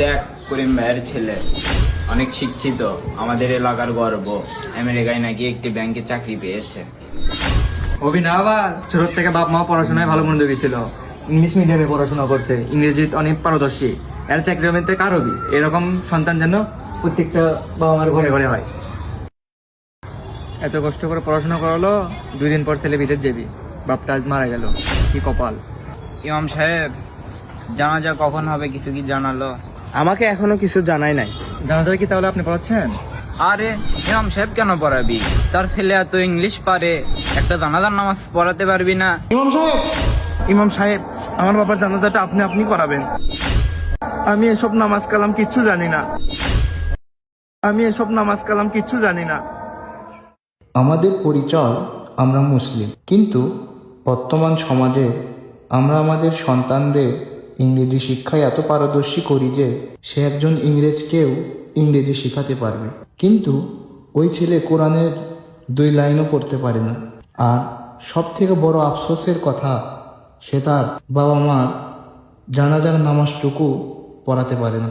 দেখ করিম ভাইয়ের ছেলে। অনেক শিক্ষিত আমাদের এলাকার গর্ব। আমেরিকায় নাকি একটি ব্যাংকে চাকরি পেয়েছে। আবার ছোট থেকে বাপ মা পড়াশোনায় ভালো ইংলিশ মিডিয়ামে পড়াশোনা করছে। ইংরেজি অনেক পারদর্শী। এর চাকরি এরকম সন্তান যেন প্রত্যেকটা বাবা মার ঘরে ঘরে হয়। এত কষ্ট করে পড়াশোনা করালো দুই দিন পর ছেলে বিদেশ যাবি। বাপটা আজ মারা গেল। কি কপাল। ইমাম সাহেব জানাজা কখন হবে কিছু কি জানালো? আমাকে এখনও কিছু জানাই নাই। জানা যায় কি তাহলে আপনি পড়াচ্ছেন? আরে ইমাম সাহেব কেন পড়াবি? তার ছেলে এত ইংলিশ পারে একটা জানাজার নামাজ পড়াতে পারবি না। ইমাম সাহেব! ইমাম সাহেব আমার বাবার জানাজাটা আপনি আপনি করাবেন আমি এসব নামাজ কালাম কিচ্ছু জানি না। আমি এসব নামাজ কালাম কিচ্ছু জানি না। আমাদের পরিচয় আমরা মুসলিম। কিন্তু বর্তমান সমাজে আমরা আমাদের সন্তানদের ইংরেজি শিক্ষায় এত পারদর্শী করি যে সে একজন ইংরেজকেও ইংরেজি শেখাতে পারবে। কিন্তু ওই ছেলে কোরআনের দুই লাইনও পড়তে পারে না। আর সব থেকে বড় আফসোসের কথা, সে তার বাবা মার জানাজার নামাজটুকু পড়াতে পারে না।